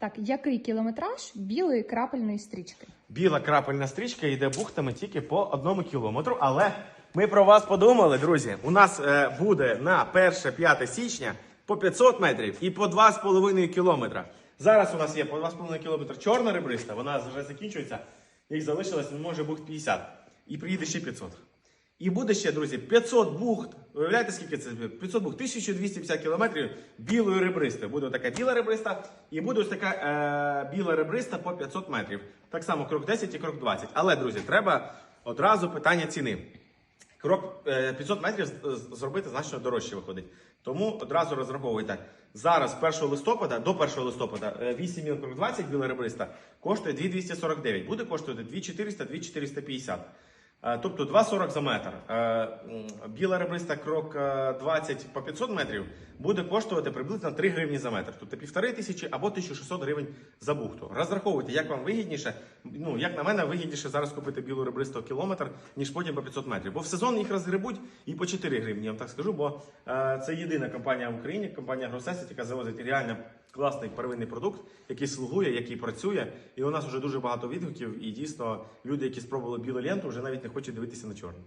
Так, який кілометраж білої крапельної стрічки? Біла крапельна стрічка йде бухтами тільки по одному кілометру. Але ми про вас подумали, друзі. У нас е, буде на 1-5 січня по 500 метрів і по 2,5 кілометра. Зараз у нас є по 2,5 кілометра чорна ребриста, вона вже закінчується. Їх залишилось, може бухт 50. І приїде ще 500. І буде ще, друзі, 500 бухт. Уявляєте, скільки це? 500 бухт, 1250 кілометрів білої ребристи. Буде така біла ребриста, і буде ось така е, біла ребриста по 500 метрів. Так само крок 10 і крок 20. Але, друзі, треба одразу питання ціни. Крок е, 500 метрів з- з- зробити значно дорожче виходить. Тому одразу розраховуйте. Зараз 1 листопада, до 1 листопада, е, 8 міл крок 20 біла ребриста коштує 2249. Буде коштувати 2400, 2450. Е, Тобто 2,40 за метр. Е, Біла ребриста крок е, 20 по 500 метрів буде коштувати приблизно 3 гривні за метр. Тобто півтори тисячі або 1600 гривень за бухту. Розраховуйте, як вам вигідніше. Ну, як на мене, вигідніше зараз купити білу ребристу кілометр, ніж потім по 500 метрів. Бо в сезон їх розгребуть і по 4 гривні, я вам так скажу, бо е, це єдина компанія в Україні, компанія Гросесіт, яка завозить реально класний первинний продукт, який слугує, який працює. І у нас вже дуже багато відгуків, і дійсно люди, які спробували білу ленту, вже навіть не хочуть дивитися на чорну.